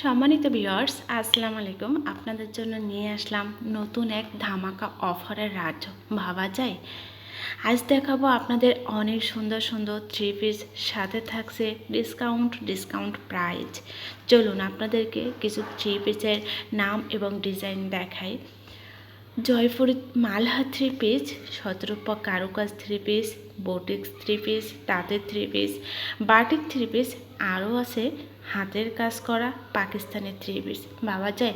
সম্মানিত ভিউয়ার্স আসসালামু আলাইকুম। আপনাদের জন্য নিয়ে আসলাম নতুন এক ধামাকা অফারের রাজ ভাবা যায়? আজ দেখাবো আপনাদের অনেক সুন্দর সুন্দর থ্রি পিস সাথে থাকছে ডিসকাউন্ট ডিসকাউন্ট প্রাইস চলুন আপনাদেরকে কিছু থ্রি পিসের নাম এবং ডিজাইন দেখাই। জয়পুরি মালহা থ্রি পিস শতরূপা কারুকাজ three piece boutiques three piece তাঁতের three piece batik three piece আরও আছে হাতের কাজ করা পাকিস্তানি থ্রি পিস বাবা যায়,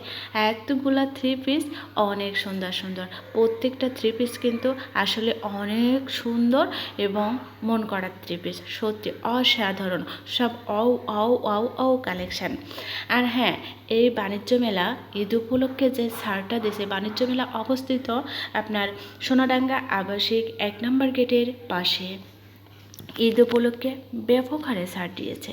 এতগুলা থ্রি পিস অনেক সুন্দর সুন্দর। প্রত্যেকটা থ্রি পিস কিন্তু আসলে অনেক সুন্দর এবং মন করার থ্রি পিস সত্যি অসাধারণ। সব অও অও অও অও কালেকশান আর হ্যাঁ এই বাণিজ্য মেলা ঈদ উপলক্ষে যে ছাড়টা দিয়েছে, বাণিজ্য মেলা অবস্থিত আপনার সোনাডাঙ্গা আবাসিক এক নম্বর গেটের পাশে। ঈদ উপলক্ষে ব্যাপক হারে ছাড় দিয়েছে।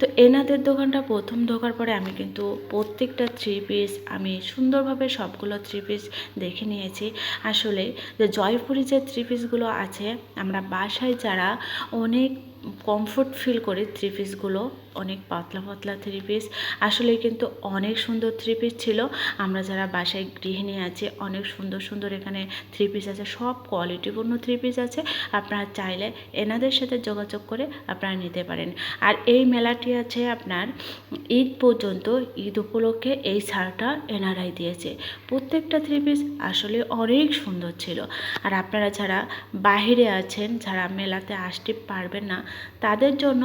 তো এনাদের দোকানটা প্রথম ঢোকার পরে আমি কিন্তু প্রত্যেকটা থ্রি পিস আমি সুন্দরভাবে সবগুলো থ্রি পিস দেখে নিয়েছি। আসলে যে জয়পুরি যে থ্রি পিসগুলো আছে, আমরা বাসায় যারা অনেক কমফোর্ট ফিল করি থ্রি পিসগুলো অনেক পাতলা পাতলা থ্রি পিস আসলে কিন্তু অনেক সুন্দর থ্রি পিস ছিল। আমরা যারা বাসায় গৃহিণী আছে, অনেক সুন্দর সুন্দর এখানে থ্রি পিস আছে, সব কোয়ালিটিপূর্ণ থ্রি পিস আছে। আপনারা চাইলে এনাদের সাথে যোগাযোগ করে আপনারা নিতে পারেন। আর এই মেলাটি আছে আপনার ঈদ পর্যন্ত, ঈদ উপলক্ষে এই ছাড়টা এনারাই দিয়েছে। প্রত্যেকটা থ্রি পিস আসলে অনেক সুন্দর ছিল। আর আপনারা যারা বাহিরে আছেন, যারা মেলাতে আসতে পারবেন না তাদের জন্য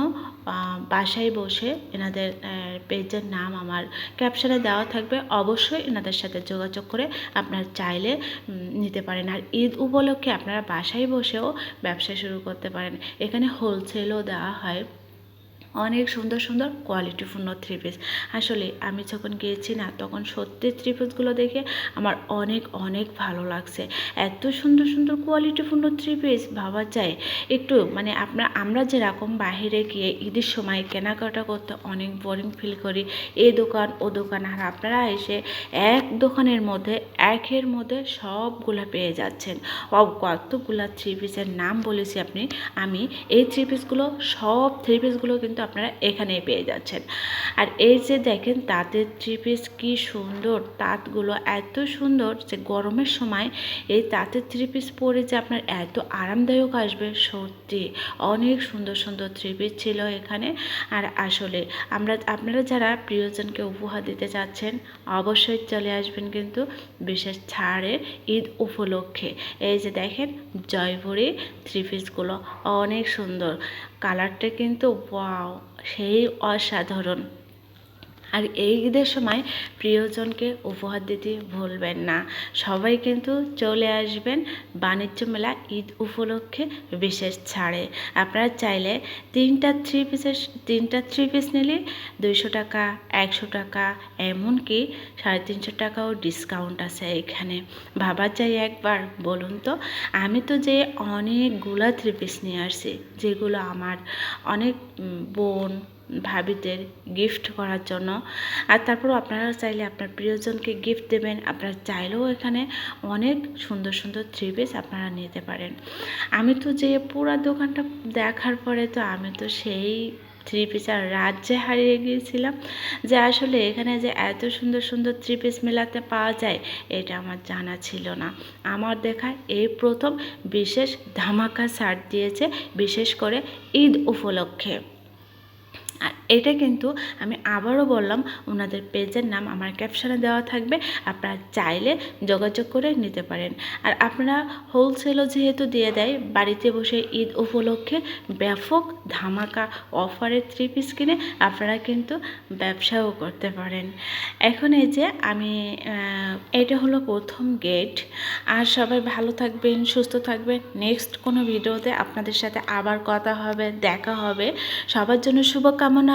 বাসায় বসে এনাদের পেজের নাম আমার ক্যাপশনে দেওয়া থাকবে। অবশ্যই এনাদের সাথে যোগাযোগ করে আপনারা চাইলে নিতে পারেন। আর ঈদ উপলক্ষে আপনারা বাসায় বসেও ব্যবসা শুরু করতে পারেন। এখানে হোলসেলও দেওয়া হয়। অনেক সুন্দর সুন্দর কোয়ালিটিপূর্ণ থ্রি পিস আসলে আমি যখন গিয়েছি না, তখন সত্যি থ্রি পিসগুলো দেখে আমার অনেক অনেক ভালো লাগছে। এত সুন্দর সুন্দর কোয়ালিটিপূর্ণ থ্রি পিস ভাবা যায়। একটু মানে আপনার, আমরা যেরকম বাহিরে গিয়ে ঈদের সময় কেনাকাটা করতে অনেক বোরিং ফিল করি এ দোকান, ও দোকান, আর আপনারা এসে এক দোকানের মধ্যে, একের মধ্যে সবগুলো পেয়ে যাচ্ছেন। কতগুলা থ্রি পিসের নাম বলেছি আপনি। আমি এই থ্রি পিসগুলো সব থ্রি পিসগুলো কিন্তু আপনারা এখানেই পেয়ে যাচ্ছেন। আর এই যে দেখেন তাঁতের থ্রি পিস কী সুন্দর, তাঁতগুলো এত সুন্দর যে গরমের সময় এই তাঁতের থ্রি পিস পরে যে আপনার এত আরামদায়ক আসবে, সত্যি অনেক সুন্দর সুন্দর থ্রি পিস ছিল এখানে। আর আসলে আমরা, আপনারা যারা প্রিয়জনকে উপহার দিতে চাচ্ছেন, অবশ্যই চলে আসবেন কিন্তু বিশেষ ছাড়ে ঈদ উপলক্ষে। এই যে দেখেন জয়পুরি থ্রি পিসগুলো অনেক সুন্দর। কালারটা কিন্তু ওয়াও সেই অসাধারণ। আর এই ঈদের সময় প্রিয়জনকে উপহার দিতে ভুলবেন না। সবাই কিন্তু চলে আসবেন। বাণিজ্য মেলা ঈদ উপলক্ষে বিশেষ ছাড়ে। আপনারা চাইলে তিনটা থ্রি পিসের তিনটা থ্রি পিস নিলে দুইশো টাকা, একশো টাকা, এমনকি সাড়ে তিনশো টাকাও ডিসকাউন্ট আছে এখানে। ভাবা চাই একবার, বলুন তো। আমি তো যে অনেকগুলা থ্রি পিস নিয়ে আসছি, যেগুলো আমার অনেক বোন ভাবিদের গিফট করার জন্য। আর তারপরও আপনারা চাইলে আপনার প্রিয়জনকে গিফট দেবেন। আপনারা চাইলেও এখানে অনেক সুন্দর সুন্দর থ্রি পিস আপনারা নিতে পারেন। আমি তো যে পুরো দোকানটা দেখার পরে তো আমি তো সেই থ্রি পিস আর রাজ্যে হারিয়ে গিয়েছিলাম যে আসলে এখানে যে এত সুন্দর সুন্দর থ্রি পিস মেলাতে পাওয়া যায়, এটা আমার জানা ছিল না। আমার দেখায় এই প্রথম বিশেষ ধামাকা ছাড় দিয়েছে, বিশেষ করে ঈদ উপলক্ষে। এটা কিন্তু আমি আবারও বললাম, ওনাদের পেজের নাম আমার ক্যাপশনে দেওয়া থাকবে, আপনারা চাইলে যোগাযোগ করে নিতে পারেন। আর আপনারা হোলসেলও যেহেতু দিয়ে দেয়, বাড়িতে বসে ঈদ উপলক্ষে ব্যাপক ধামাকা অফারের থ্রি পিস কিনে আপনারা কিন্তু ব্যবসাও করতে পারেন। এখন এই যে আমি এটা হলো প্রথম গেট আর সবাই ভালো থাকবেন, সুস্থ থাকবেন। নেক্সট কোনো ভিডিওতে আপনাদের সাথে আবার কথা হবে, দেখা হবে। সবার জন্য শুভকামনা।